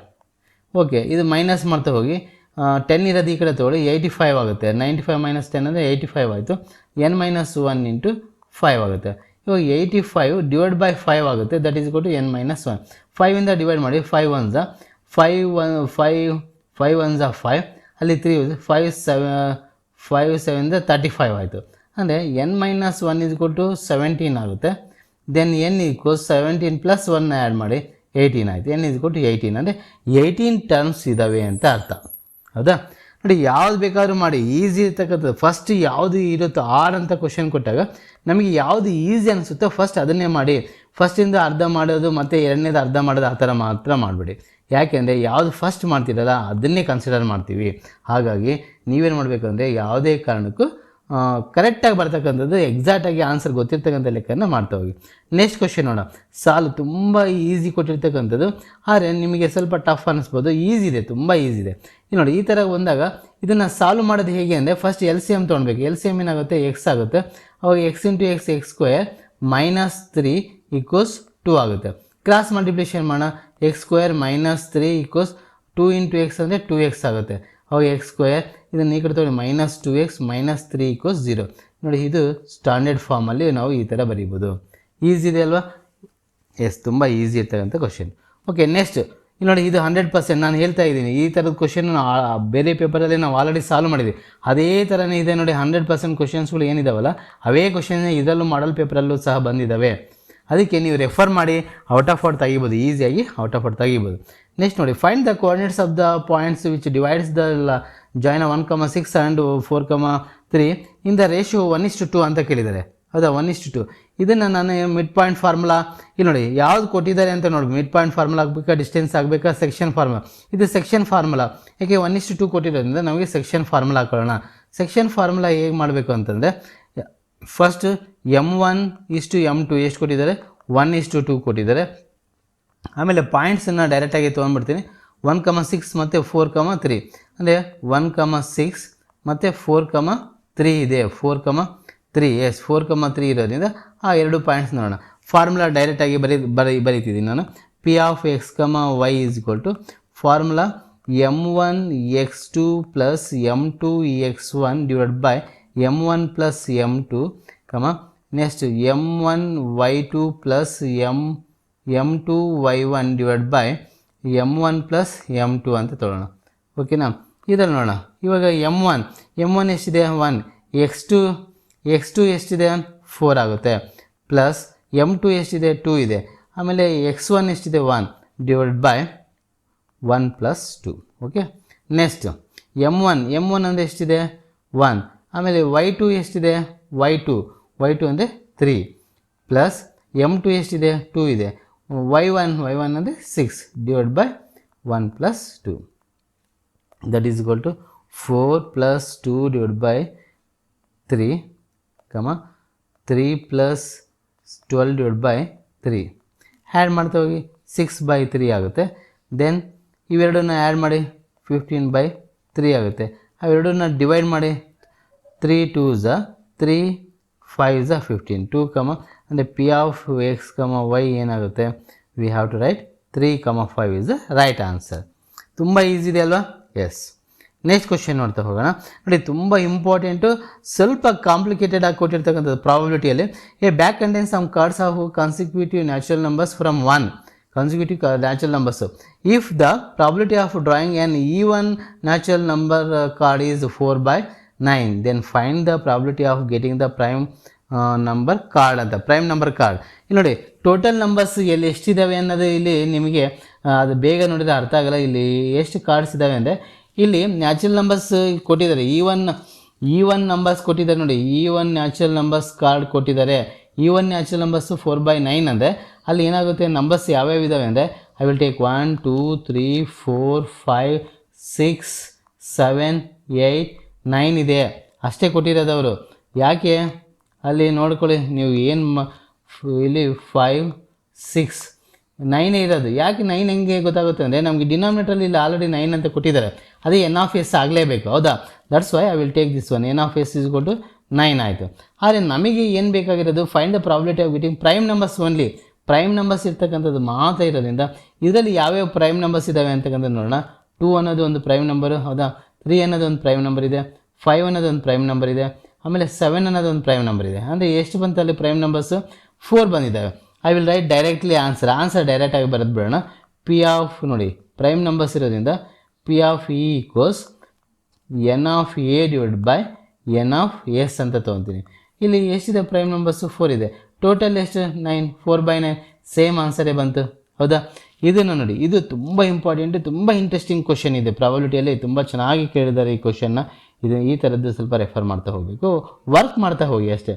okay ಇದು minus ಮಾಡ್ತಾ ಹೋಗಿ. ಟೆನ್ ಇರೋದು ಈ ಕಡೆ ತೊಗೊಳ್ಳಿ ಏಯ್ಟಿ ಫೈವ್ ಆಗುತ್ತೆ. ನೈಂಟಿ ಫೈವ್ ಮೈನಸ್ ಟೆನ್ ಅಂದರೆ ಏಯ್ಟಿ ಫೈವ್ ಆಯಿತು. N minus one into five ಆಗುತ್ತೆ. ಇವಾಗ eighty five divide by five ಆಗುತ್ತೆ ದಟ್ ಈಸ್ ಕೊಟ್ಟು ಎನ್ ಮೈನಸ್ ಒನ್ ಫೈವಿಂದ ಡಿವೈಡ್ ಮಾಡಿ five ones five one five five one ಝ five ಅಲ್ಲಿ ತ್ರೀ ಫೈವ್ ಸೆವೆ ಫೈವ್ ಸೆವೆನ್ದ ತರ್ಟಿ ಫೈವ್ ಆಯಿತು. ಅಂದರೆ ಎನ್ ಮೈನಸ್ ಒನ್ ಇಸ್ ಕೊಟ್ಟು ಸೆವೆಂಟೀನ್ ಆಗುತ್ತೆ. Then n equals seventeen plus one add ಮಾಡಿ ಏಯ್ಟೀನ್ ಆಯಿತು. ಎನ್ ಇಸ್ ಕೊಟ್ಟು ಏಯ್ಟೀನ್ ಅಂದರೆ ಏಯ್ಟೀನ್ ಟರ್ಮ್ಸ್ ಇದ್ದಾವೆ ಅಂತ ಅರ್ಥ. ಹೌದಾ? ನೋಡಿ, ಯಾವ್ದು ಬೇಕಾದ್ರೂ ಮಾಡಿ. ಈಸಿ ಇರ್ತಕ್ಕಂಥದ್ದು. ಫಸ್ಟ್ ಯಾವುದು ಇರುತ್ತೋ ಆರ್ ಅಂತ ಕ್ವಶನ್ ಕೊಟ್ಟಾಗ ನಮಗೆ ಯಾವುದು ಈಸಿ ಅನಿಸುತ್ತೋ ಫಸ್ಟ್ ಅದನ್ನೇ ಮಾಡಿ. ಫಸ್ಟಿಂದ ಅರ್ಧ ಮಾಡೋದು ಮತ್ತು ಎರಡನೇದು ಅರ್ಧ ಮಾಡೋದು ಆ ಥರ ಮಾತ್ರ ಮಾಡಬೇಡಿ. ಯಾಕೆಂದರೆ ಯಾವುದು ಫಸ್ಟ್ ಮಾಡ್ತೀರಲ್ಲ, ಅದನ್ನೇ ಕನ್ಸಿಡರ್ ಮಾಡ್ತೀವಿ. ಹಾಗಾಗಿ ನೀವೇನು ಮಾಡಬೇಕಂದ್ರೆ ಯಾವುದೇ ಕಾರಣಕ್ಕೂ ಕರೆಕ್ಟಾಗಿ ಬರ್ತಕ್ಕಂಥದ್ದು ಎಕ್ಸಾಕ್ಟಾಗಿ ಆನ್ಸರ್ ಗೊತ್ತಿರ್ತಕ್ಕಂಥ ಲೆಕ್ಕನ ಮಾಡ್ತಾ ಹೋಗಿ. ನೆಕ್ಸ್ಟ್ ಕ್ವಶನ್ ನೋಡೋಣ. ಸಾಲು ತುಂಬ ಈಸಿ ಕೊಟ್ಟಿರ್ತಕ್ಕಂಥದ್ದು, ಆದರೆ ನಿಮಗೆ ಸ್ವಲ್ಪ ಟಫ್ ಅನ್ನಿಸ್ಬೋದು ಈಸಿ ಇದೆ, ತುಂಬ ಈಸಿ ಇದೆ. ನೋಡಿ, ಈ ಥರ ಬಂದಾಗ ಇದನ್ನು ಸಾಲ್ವ್ ಮಾಡೋದು ಹೇಗೆ ಅಂದರೆ ಫಸ್ಟ್ ಎಲ್ ಸಿ ಎಂ ತೊಗೊಳ್ಬೇಕು. ಎಲ್ ಸಿ ಎಂ ಏನಾಗುತ್ತೆ? ಎಕ್ಸ್ ಆಗುತ್ತೆ. ಅವಾಗ x into x x square minus three equals two ಆಗುತ್ತೆ. ಕ್ರಾಸ್ ಮಲ್ಟಿಪ್ಲಿಕೇಶನ್ ಮಾಡೋಣ. X square minus three equals two into x ಅಂದರೆ ಟೂ ಎಕ್ಸ್ ಆಗುತ್ತೆ. ಅವಾಗ ಎಕ್ಸ್ ಸ್ಕ್ವೇರ್ ಇದನ್ನು ಈ ಕಡೆ ತೊಗೊಂಡು minus two x minus three equals zero ನೋಡಿ, ಇದು ಸ್ಟ್ಯಾಂಡರ್ಡ್ ಫಾರ್ಮಲ್ಲಿ ನಾವು ಈ ಥರ ಬರೀಬೋದು. ಈಸಿ ಇದೆ ಅಲ್ವಾ? ಎಸ್ ತುಂಬ ಈಸಿ ಇರ್ತಕ್ಕಂಥ ಕ್ವಶನ್ ಓಕೆ ನೆಕ್ಸ್ಟ್ ಇಲ್ಲಿ ನೋಡಿ, ಇದು ಹಂಡ್ರೆಡ್ ಪರ್ಸೆಂಟ್ ನಾನು ಹೇಳ್ತಾ ಇದ್ದೀನಿ. ಈ ಥರದ ಕ್ವಶನ್ ಬೇರೆ ಪೇಪರಲ್ಲಿ ನಾವು ಆಲ್ರೆಡಿ ಸಾಲ್ವ್ ಮಾಡಿದ್ವಿ. ಅದೇ ಥರನೇ ಇದೆ ನೋಡಿ ಹಂಡ್ರೆಡ್ ಪರ್ಸೆಂಟ್ ಕ್ವಶನ್ಸ್ಗಳು ಏನಿದಾವಲ್ಲ, ಅವೇ ಕ್ವಶನ್ ಇದರಲ್ಲೂ ಮಾಡಲ್ ಪೇಪರಲ್ಲೂ ಸಹ ಬಂದಿದ್ದಾವೆ ಅದಕ್ಕೆ ನೀವು ರೆಫರ್ ಮಾಡಿ ಔಟ್ ಆಫ್ ಔಟ್ ತೆಗಿಬೋದು ಈಸಿಯಾಗಿ ಔಟ್ ಆಫ್ ಔಟ್ ತೆಗಿಬೋದು. ನೆಕ್ಸ್ಟ್ ನೋಡಿ find the coordinates of the points which divides the join one comma six and four comma three in the ratio one ಇಷ್ಟು ಟು ಅಂತ ಕೇಳಿದ್ದಾರೆ. ಹೌದಾ? ಒನ್ ಇಷ್ಟು ಟು ಇದನ್ನು ನಾನು ಮಿಡ್ ಪಾಯಿಂಟ್ ಫಾರ್ಮುಲಾ ಇಲ್ಲಿ ನೋಡಿ, ಯಾವ್ದು ಕೊಟ್ಟಿದ್ದಾರೆ ಅಂತ ನೋಡಿ ಮಿಡ್ ಪಾಯಿಂಟ್ ಫಾರ್ಮುಲಾ ಆಗಬೇಕಾ ಡಿಸ್ಟೆನ್ಸ್ ಆಗಬೇಕಾ ಸೆಕ್ಷನ್ ಫಾರ್ಮುಲಾ ಇದು ಸೆಕ್ಷನ್ ಫಾರ್ಮುಲಾ ಯಾಕೆ ಒನ್ ಇಷ್ಟು ಟು ಕೊಟ್ಟಿರೋದ್ರಿಂದ ನಮಗೆ ಸೆಕ್ಷನ್ ಫಾರ್ಮುಲಾ ಹಾಕೊಳ್ಳೋಣ. ಸೆಕ್ಷನ್ ಫಾರ್ಮುಲಾ ಹೇಗೆ ಮಾಡಬೇಕು ಅಂತಂದರೆ ಫಸ್ಟ್ ಎಂ ಒನ್ ಇಷ್ಟು ಎಂ ಟು ಎಷ್ಟು ಕೊಟ್ಟಿದ್ದಾರೆ? ಒನ್ ಇಷ್ಟು ಟು ಕೊಟ್ಟಿದ್ದಾರೆ. ಆಮೇಲೆ ಪಾಯಿಂಟ್ಸನ್ನು ಡೈರೆಕ್ಟಾಗಿ ತೊಗೊಂಡ್ಬಿಡ್ತೀನಿ. ಒನ್ ಕಮ ಸಿಕ್ಸ್ ಮತ್ತು ಫೋರ್ ಕಮ ತ್ರೀ ಅಂದರೆ ಒನ್ ಕಮ ಸಿಕ್ಸ್ ಮತ್ತು ಫೋರ್ ಕಮ ತ್ರೀ ಇದೆ. Four comma three yes four comma three ಇರೋದ್ರಿಂದ ಆ ಎರಡು ಪಾಯಿಂಟ್ಸ್ ನೋಡೋಣ. ಫಾರ್ಮುಲಾ ಡೈರೆಕ್ಟಾಗಿ ಬರೀ ಬರೀ, ಬರೀತಿದ್ದೀನಿ ನಾನು. P of X comma Y is equal to formula M one X two plus M two X one divide by M one plus M two comma next M one Y two plus M M two Y one divide by M one plus M two ಅಂತ ತೊಗೊಳ್ಳೋಣ ಓಕೆನಾ ಇದರಲ್ಲಿ ನೋಡೋಣ. ಇವಾಗ M one M one ಎಷ್ಟಿದೆ? One X two X two ಎಷ್ಟಿದೆ? Four ಆಗುತ್ತೆ. Plus M two ಎಷ್ಟಿದೆ? ಟೂ ಇದೆ. ಆಮೇಲೆ ಎಕ್ಸ್ ಒನ್ ಎಷ್ಟಿದೆ? One divide by one plus two okay next M one M one ಅಂದರೆ ಎಷ್ಟಿದೆ? ಒನ್ ಆಮೇಲೆ ವೈ ಟು ಎಷ್ಟಿದೆ? ವೈ ಟು ವೈ ಟು ಅಂದರೆ ತ್ರೀ ಪ್ಲಸ್ ಎಂ ಟು ಎಷ್ಟಿದೆ? ಟೂ ಇದೆ. ವೈ ಒನ್ ವೈ ಒನ್ ಅಂದರೆ six divide by one plus two that is equal to four plus two divide by three comma three plus twelve divide by three add ಮಾಡ್ತಾ ಹೋಗಿ six by three ಆಗುತ್ತೆ. Then ಇವೆರಡನ್ನ add ಮಾಡಿ fifteen by three ಆಗುತ್ತೆ. ಅವೆರಡನ್ನ divide ಮಾಡಿ three twos three fives fifteen two comma ಅಂದರೆ P of X comma Y ಏನಾಗುತ್ತೆ? We have to write three comma five is the right answer ತುಂಬ easy ಇದೆ ಅಲ್ವಾ? ಎಸ್ ನೆಕ್ಸ್ಟ್ ಕ್ವಶನ್ ನೋಡ್ತಾ ಹೋಗೋಣ. ನೋಡಿ, ತುಂಬ ಇಂಪಾರ್ಟೆಂಟು ಸ್ವಲ್ಪ ಕಾಂಪ್ಲಿಕೇಟೆಡ್ ಆಗಿ ಕೊಟ್ಟಿರ್ತಕ್ಕಂಥದ್ದು ಪ್ರಾಬಿಲಿಟಿಯಲ್ಲಿ a bag contains some cards of consecutive natural numbers from one consecutive natural numbers if the probability of drawing an E one natural number card is four by nine then find the probability of getting the prime number card ಅಂತ. Prime number card ಇಲ್ಲಿ ನೋಡಿ total numbers ಎಲ್ಲಿ ಎಷ್ಟಿದ್ದಾವೆ ಅನ್ನೋದು ಇಲ್ಲಿ ನಿಮಗೆ ಅದು ಬೇಗ ನೋಡಿದರೆ ಅರ್ಥ ಆಗಲ್ಲ. ಇಲ್ಲಿ ಎಷ್ಟು ಕಾರ್ಡ್ಸ್ ಇದ್ದಾವೆ ಅಂದರೆ, ಇಲ್ಲಿ ನ್ಯಾಚುರಲ್ ನಂಬರ್ಸ್ ಕೊಟ್ಟಿದ್ದಾರೆ. ಈ ಒನ್ ಈ ಒನ್ ನಂಬರ್ಸ್ ಕೊಟ್ಟಿದ್ದಾರೆ ನೋಡಿ. ಈ ಒನ್ ನ್ಯಾಚುರಲ್ ನಂಬರ್ಸ್ ಕಾರ್ಡ್ ಕೊಟ್ಟಿದ್ದಾರೆ. ಈ one natural numbers four by nine ಅಂದರೆ, ಅಲ್ಲಿ ಏನಾಗುತ್ತೆ? ನಂಬರ್ಸ್ ಯಾವ್ಯಾವ ಇದ್ದಾವೆ ಅಂದರೆ I will take one two three four five six seven eight nine ಇದೆ. ಅಷ್ಟೇ ಕೊಟ್ಟಿರೋದವರು. ಯಾಕೆ? ಅಲ್ಲಿ ನೋಡ್ಕೊಳ್ಳಿ. ನೀವು ಏನು ಮ ಇಲ್ಲಿ ಫೈವ್ ಸಿಕ್ಸ್ ನೈನೇ ಇರೋದು. ಯಾಕೆ ನೈನ್ ಹೆಂಗೆ ಗೊತ್ತಾಗುತ್ತೆ ಅಂದರೆ ನಮಗೆ ಡಿನಾಮಿನೇಟ್ರಲ್ಲಿ ಇಲ್ಲಿ ಆಲ್ರೆಡಿ ನೈನ್ ಅಂತ ಕೊಟ್ಟಿದ್ದಾರೆ. ಅದೇ ಎನ್ ಆಫ್ ಎಸ್ ಆಗಲೇಬೇಕು. ಹೌದಾ? That's why I will take this one N of S is ಕೊಟ್ಟು ನೈನ್ ಆಯಿತು. ಆದರೆ ನಮಗೆ ಏನು ಬೇಕಾಗಿರೋದು? Find the probability of getting prime numbers only prime numbers ಇರ್ತಕ್ಕಂಥದ್ದು ಮಾತ್ರ ಇರೋದ್ರಿಂದ ಇದರಲ್ಲಿ ಯಾವ್ಯಾವ ಪ್ರೈಮ್ ನಂಬರ್ಸ್ ಇದ್ದಾವೆ ಅಂತಕ್ಕಂಥದ್ದು ನೋಡೋಣ. ಟೂ ಅನ್ನೋದು ಒಂದು ಪ್ರೈಮ್ ನಂಬರು ಹೌದಾ? ತ್ರೀ ಅನ್ನೋದು ಒಂದು ಪ್ರೈಮ್ ನಂಬರ್ ಇದೆ. ಫೈವ್ ಅನ್ನೋದು ಒಂದು ಪ್ರೈಮ್ ನಂಬರ್ ಇದೆ. ಆಮೇಲೆ ಸೆವೆನ್ ಅನ್ನೋದು ಒಂದು ಪ್ರೈಮ್ ನಂಬರ್ ಇದೆ. ಅಂದರೆ ಎಷ್ಟು ಬಂತು ಅಲ್ಲಿ ಪ್ರೈಮ್ ನಂಬರ್ಸು ಫೋರ್ ಬಂದಿದ್ದಾವೆ I will write directly answer answer ಡೈರೆಕ್ಟಾಗಿ ಬರೆದು ಬಿಡೋಣ. ಪಿ ಆಫ್ ನೋಡಿ ಪ್ರೈಮ್ ನಂಬರ್ಸ್ ಇರೋದ್ರಿಂದ P of E equals N of A divide by N of S ಅಂತ ತೊಗೊತೀನಿ. ಇಲ್ಲಿ ಎಷ್ಟಿದೆ ಪ್ರೈಮ್ ನಂಬರ್ಸು ಫೋರ್ ಇದೆ. ಟೋಟಲ್ ಎಷ್ಟು? Nine four by nine same ಆನ್ಸರೇ ಬಂತು. ಹೌದಾ? ಇದನ್ನು ನೋಡಿ, ಇದು ತುಂಬ ಇಂಪಾರ್ಟೆಂಟ್ ತುಂಬ ಇಂಟ್ರೆಸ್ಟಿಂಗ್ ಕ್ವಶನ್ ಇದೆ. ಪ್ರಾಬಲಿಟಿಯಲ್ಲಿ ತುಂಬ ಚೆನ್ನಾಗಿ ಕೇಳಿದ್ದಾರೆ ಈ ಕ್ವಶನ್ನ ಇದು ಈ ಥರದ್ದು ಸ್ವಲ್ಪ ರೆಫರ್ ಮಾಡ್ತಾ ಹೋಗಬೇಕು. ವರ್ಕ್ ಮಾಡ್ತಾ ಹೋಗಿ ಅಷ್ಟೇ.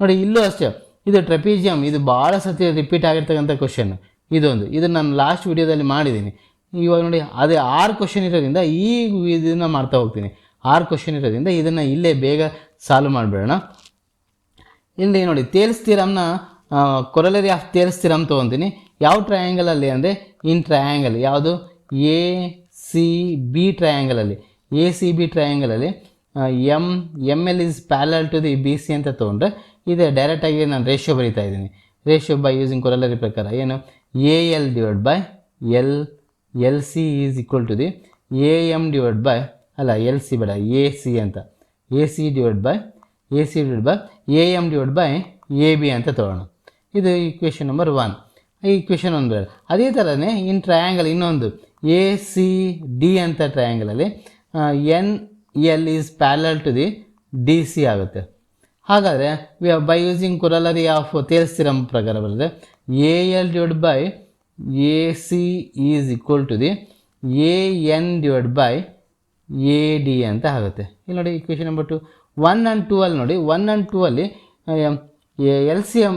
ನೋಡಿ, ಇಲ್ಲೂ ಅಷ್ಟೇ. ಇದು ಟ್ರೆಪೀಜಿಯಮ್ ಇದು ಭಾಳ ಸತಿ ರಿಪೀಟ್ ಆಗಿರ್ತಕ್ಕಂಥ ಕ್ವಶನ್ ಇದೊಂದು. ಇದು ನಾನು ಲಾಸ್ಟ್ ವಿಡಿಯೋದಲ್ಲಿ ಮಾಡಿದ್ದೀನಿ. ಇವಾಗ ನೋಡಿ, ಅದೇ ಆರು ಕ್ವಶನ್ ಇರೋದ್ರಿಂದ ಈ ಇದನ್ನು ಮಾಡ್ತಾ ಹೋಗ್ತೀನಿ. ಆರು ಕ್ವಶನ್ ಇರೋದ್ರಿಂದ ಇದನ್ನು ಇಲ್ಲೇ ಬೇಗ ಸಾಲ್ವ್ ಮಾಡಿಬಿಡೋಣ. ಇಲ್ಲಿ ನೋಡಿ ತೇಲ್ಸ್ತೀರಮ್ನ ಕೊರಲರಿ ಆಫ್ ತೇಲ್ಸ್ ಥಿರಮ್ ತೊಗೊತೀನಿ ಯಾವ ಟ್ರಯಾಂಗಲಲ್ಲಿ ಅಂದರೆ ಇನ್ ಟ್ರಯಾಂಗಲ್ ಯಾವುದು? ಎ ಸಿ ಬಿ ಟ್ರಯಾಂಗಲಲ್ಲಿ A C B ಟ್ರಯಾಂಗಲಲ್ಲಿ M M L is parallel to the B C ಅಂತ ತೊಗೊಂಡ್ರೆ ಇದೆ. ಡೈರೆಕ್ಟಾಗಿ ನಾನು ರೇಷಿಯೋ ಬರೀತಾ ಇದ್ದೀನಿ. ರೇಷಿಯೋ ಬೈ ಯೂಸಿಂಗ್ ಕೊರಲರಿ ಪ್ರಕಾರ ಏನು? A L divide by L L C is equal to the A M divide by ಅಲ್ಲ ಎಲ್ ಸಿ ಬೇಡ ಎ ಸಿ ಅಂತ. A C divide by A C divide by A M divide by A B ಅಂತ ತೊಗೊಳ್ಳೋಣ. ಇದು equation number one ಈ question ಒಂದು ಅದೇ ಥರನೇ ಇನ್ ಟ್ರಯಾಂಗಲ್ ಇನ್ನೊಂದು. ಎ ಸಿ ಡಿ ಅಂತ ಟ್ರಯಾಂಗಲಲ್ಲಿ N L is parallel to the D C ಆಗುತ್ತೆ. ಹಾಗಾದರೆ by using corollary of Thales theorem ಪ್ರಕಾರ ಬರುತ್ತೆ. A L divide by A C is equal to the A N divide by A D ಅಂತ ಆಗುತ್ತೆ. ಇಲ್ಲಿ ನೋಡಿ equation number two one and two ಅಲ್ಲಿ ನೋಡಿ. ಒನ್ ಆ್ಯಂಡ್ ಟೂ ಅಲ್ಲಿ L C M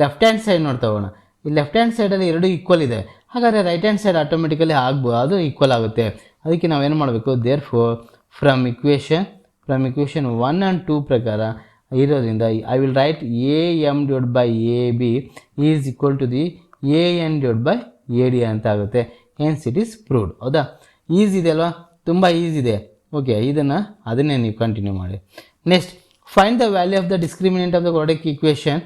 left hand side ಹೋಗೋಣ. ಈ left hand ಸೈಡಲ್ಲಿ ಎರಡು ಈಕ್ವಲ್ ಇದೆ. ಹಾಗಾದರೆ ರೈಟ್ ಹ್ಯಾಂಡ್ ಸೈಡ್ ಆಟೋಮೆಟಿಕಲಿ ಆಗ್ಬೋದು, ಅದು ಈಕ್ವಲ್ ಆಗುತ್ತೆ. ಅದಕ್ಕೆ ನಾವೇನು ಮಾಡಬೇಕು? There four from equation from equation one and two ಪ್ರಕಾರ ಇರೋದ್ರಿಂದ I will write A M divide by A B is equal to the A N divide by A D ಅಂತ ಆಗುತ್ತೆ. ಹೆನ್ಸ್ ಇಟ್ ಈಸ್ ಪ್ರೂವ್ಡ್ ಹೌದಾ? Easy ಇದೆ ಅಲ್ವಾ? ತುಂಬ easy ಇದೆ. Okay ಇದನ್ನು ಅದನ್ನೇ ನೀವು ಕಂಟಿನ್ಯೂ ಮಾಡಿ. Next find the value of the discriminant of the product equation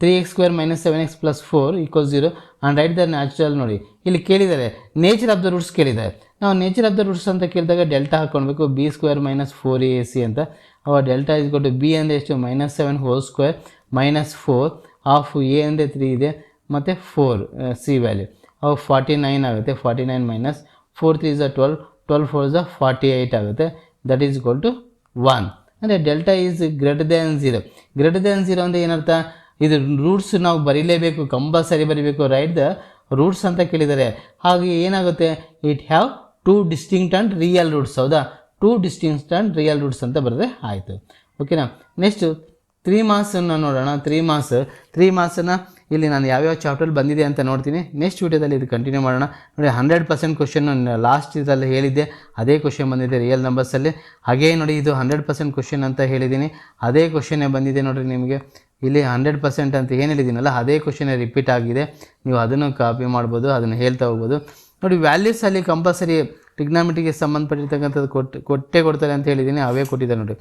three X square minus seven X plus four equal zero and write the natural ನೋಡಿ. ಇಲ್ಲಿ ಕೇಳಿದ್ದಾರೆ ನೇಚರ್ ಆಫ್ ದ ರೂಟ್ಸ್ ಕೇಳಿದ್ದಾರೆ ನಾವು nature of the roots ಅಂತ ಕೇಳಿದಾಗ delta ಹಾಕ್ಕೊಳ್ಬೇಕು B square minus four A C ಅಂತ. ಅವ ಡೆಲ್ಟಾ ಇಸ್ ಕೊಟ್ಟು ಬಿ ಅಂದರೆ ಎಷ್ಟು? Minus seven whole square minus four of A ಅಂದರೆ ತ್ರೀ ಇದೆ, ಮತ್ತು ಫೋರ್ ಸಿ ವ್ಯಾಲ್ಯೂ ಅವು ಫಾರ್ಟಿ ನೈನ್ ಆಗುತ್ತೆ forty nine minus four three ಝ twelve twelve four ಝ forty eight ಆಗುತ್ತೆ. That is equal to one ಅಂದರೆ delta is greater than zero greater than zero ಅಂದರೆ ಏನರ್ಥ? ಇದು ರೂಟ್ಸ್ ನಾವು ಬರೀಲೇಬೇಕು, ಕಂಪಲ್ಸರಿ ಬರೀಬೇಕು ರೈಟ್ ದ ರೂಟ್ಸ್ ಅಂತ ಕೇಳಿದ್ದಾರೆ. ಹಾಗೆ ಏನಾಗುತ್ತೆ? It have two distinct and real roots ಹೌದಾ? Two distinct and real roots ಅಂತ ಬರೆದ್ರೆ ಆಯಿತು. ಓಕೆನಾ ನೆಕ್ಸ್ಟು ತ್ರೀ ಮಾಸನ್ನು ನೋಡೋಣ. ತ್ರೀ ಮಾಸ್ ತ್ರೀ ಮಾಸನ್ನು ಇಲ್ಲಿ ನಾನು ಯಾವ್ಯಾವ ಚಾಪ್ಟರ್ ಬಂದಿದೆ ಅಂತ ನೋಡ್ತೀನಿ. ನೆಕ್ಸ್ಟ್ ವೀಡಿಯೋದಲ್ಲಿ ಇದು ಕಂಟಿನ್ಯೂ ಮಾಡೋಣ. ನೋಡಿ ಹಂಡ್ರೆಡ್ ಪರ್ಸೆಂಟ್ ಕ್ವಶನ್ ಲಾಸ್ಟ್ ಇದರಲ್ಲಿ ಹೇಳಿದ್ದೆ. ಅದೇ ಕ್ವಶನ್ ಬಂದಿದೆ ರಿಯಲ್ ನಂಬರ್ಸಲ್ಲಿ ಹಾಗೇ ನೋಡಿ, ಇದು ಹಂಡ್ರೆಡ್ ಪರ್ಸೆಂಟ್ ಕ್ವಶನ್ ಅಂತ ಹೇಳಿದ್ದೀನಿ. ಅದೇ ಕ್ವಶನ್ನೇ ಬಂದಿದೆ ನೋಡಿರಿ ನಿಮಗೆ. ಇಲ್ಲಿ ಹಂಡ್ರೆಡ್ ಪರ್ಸೆಂಟ್ ಅಂತ ಏನು ಹೇಳಿದ್ದೀನಲ್ಲ ಅದೇ ಕ್ವಶನೇ ರಿಪೀಟ್ ಆಗಿದೆ. ನೀವು ಅದನ್ನು ಕಾಪಿ ಮಾಡ್ಬೋದು, ಅದನ್ನು ಹೇಳ್ತಾ ಹೋಗ್ಬೋದು. ನೋಡಿ ವ್ಯಾಲ್ಯೂಸಲ್ಲಿ ಕಂಪಲ್ಸರಿ ಟಿಗ್ನಾಮಿಟಿಗೆ ಸಂಬಂಧಪಟ್ಟಿರ್ತಕ್ಕಂಥದ್ದು ಕೊಟ್ಟು, ಕೊಟ್ಟೆ ಕೊಡ್ತಾರೆ ಅಂತ ಹೇಳಿದ್ದೀನಿ ಅವೇ ಕೊಟ್ಟಿದ್ದಾರೆ ನೋಡಿ.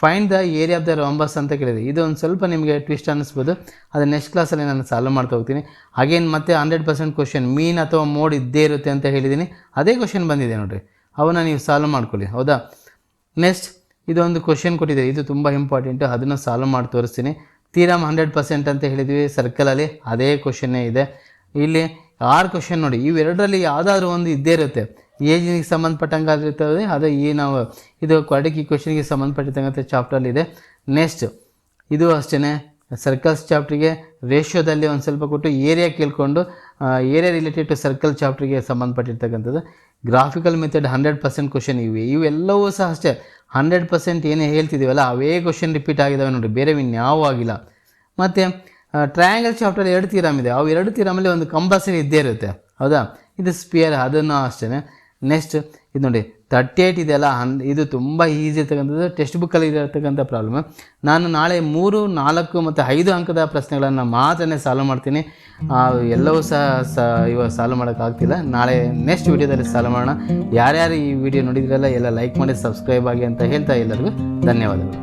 Find the area of the rhombus ಅಂತ ಕೇಳಿದೆ. ಇದು ಒಂದು ಸ್ವಲ್ಪ ನಿಮಗೆ ಟ್ವಿಸ್ಟ್ ಅನ್ನಿಸ್ಬೋದು. ಅದು ನೆಕ್ಸ್ಟ್ ಕ್ಲಾಸಲ್ಲಿ ನಾನು ಸಾಲ್ವ್ ಮಾಡ್ತಾ ಹೋಗ್ತೀನಿ. ಅಗೇನ್ ಮತ್ತೆ ಹಂಡ್ರೆಡ್ ಪರ್ಸೆಂಟ್ ಕ್ವಶನ್ ಮೀನ್ ಅಥವಾ ಮೋಡ್ ಇದ್ದೇ ಇರುತ್ತೆ ಅಂತ ಹೇಳಿದ್ದೀನಿ ಅದೇ ಕ್ವಶನ್ ಬಂದಿದೆ ನೋಡಿರಿ. ಅವನ್ನ ನೀವು ಸಾಲ್ವ್ ಮಾಡ್ಕೊಳ್ಳಿ, ಹೌದಾ? ನೆಕ್ಸ್ಟ್ ಇದೊಂದು ಕ್ವಶನ್ ಕೊಟ್ಟಿದೆ. ಇದು ತುಂಬ ಇಂಪಾರ್ಟೆಂಟು ಅದನ್ನು ಸಾಲ್ವ್ ಮಾಡಿ ತೋರಿಸ್ತೀನಿ. ತೀರಮ್ ಹಂಡ್ರೆಡ್ ಪರ್ಸೆಂಟ್ ಅಂತ ಹೇಳಿದ್ವಿ ಸರ್ಕಲಲ್ಲಿ ಅದೇ ಕ್ವಶನ್ನೇ ಇದೆ. ಇಲ್ಲಿ ಆರು ಕ್ವಶನ್ ನೋಡಿ. ಇವೆರಡರಲ್ಲಿ ಯಾವುದಾದ್ರೂ ಒಂದು ಇದ್ದೇ ಇರುತ್ತೆ. ಏಜಿಗೆ ಸಂಬಂಧಪಟ್ಟಂಗೆ ಆಗಿರ್ತದೆ ಅದೇ ಈ ನಾವು ಇದು ಕ್ವಾಡಿಕ್ ಕ್ವಶನ್ಗೆ ಸಂಬಂಧಪಟ್ಟಿರ್ತಕ್ಕಂಥ ಚಾಪ್ಟರ್ಲಿ ಇದೆ. ನೆಕ್ಸ್ಟ್ ಇದು ಅಷ್ಟೇ ಸರ್ಕಲ್ಸ್ ಚಾಪ್ಟ್ರಿಗೆ ರೇಷ್ಯೋದಲ್ಲಿ ಒಂದು ಸ್ವಲ್ಪ ಕೊಟ್ಟು ಏರಿಯಾ ಕೇಳ್ಕೊಂಡು ಏರಿಯಾ ರಿಲೇಟೆಡ್ ಟು ಸರ್ಕಲ್ ಚಾಪ್ಟರ್ಗೆ ಸಂಬಂಧಪಟ್ಟಿರ್ತಕ್ಕಂಥದ್ದು. Graphical method hundred percent question ಇವೆ. ಇವೆಲ್ಲವೂ ಸಹ ಅಷ್ಟೇ. ಹಂಡ್ರೆಡ್ ಪರ್ಸೆಂಟ್ ಏನೇ ಹೇಳ್ತಿದ್ದೀವಲ್ಲ ಅವೇ ಕ್ವಶನ್ ರಿಪೀಟ್ ಆಗಿದ್ದಾವೆ ನೋಡಿ. ಬೇರೆ ಇನ್ಯಾವೂ ಆಗಿಲ್ಲ. ಮತ್ತು ಟ್ರಯಾಂಗಲ್ ಚಾಪ್ಟರ್ ಎರಡು ತೀರಾಮ್ ಇದೆ. ಅವು ಎರಡು ತೀರಾಮಲ್ಲಿ ಒಂದು ಕಂಪಲ್ಸರಿ ಇದ್ದೇ ಇರುತ್ತೆ. ಹೌದಾ? ಇದು ಸ್ಪಿಯರ್ ಅದನ್ನು ಅಷ್ಟೇ ನೆಕ್ಸ್ಟ್ ಇದು ನೋಡಿ. ತರ್ಟಿ ಏಯ್ಟ್ ಇದೆಯಲ್ಲ, ಹನ್, ಇದು ತುಂಬ ಈಸಿ ಇರ್ತಕ್ಕಂಥದ್ದು ಟೆಕ್ಸ್ಟ್ ಬುಕ್ಕಲ್ಲಿ ಇರತಕ್ಕಂಥ ಪ್ರಾಬ್ಲಮ್ ನಾನು ನಾಳೆ ಮೂರು, ನಾಲ್ಕು ಮತ್ತು ಐದು ಅಂಕದ ಪ್ರಶ್ನೆಗಳನ್ನು ಮಾತ್ರನೇ ಸಾಲ್ವ್ ಮಾಡ್ತೀನಿ. ಎಲ್ಲವೂ ಸಹ ಸ ಇವಾಗ ಸಾಲ್ವ್ ಮಾಡೋಕ್ಕಾಗ್ತಿಲ್ಲ ನಾಳೆ ನೆಕ್ಸ್ಟ್ ವೀಡಿಯೋದಲ್ಲಿ ಸಾಲ್ವ್ ಮಾಡೋಣ. ಯಾರ್ಯಾರು ಈ ವಿಡಿಯೋ ನೋಡಿದ್ರಲ್ಲ, ಎಲ್ಲ ಲೈಕ್ ಮಾಡಿ ಸಬ್ಸ್ಕ್ರೈಬ್ ಆಗಿ ಅಂತ ಹೇಳ್ತಾ ಎಲ್ಲರಿಗೂ ಧನ್ಯವಾದಗಳು.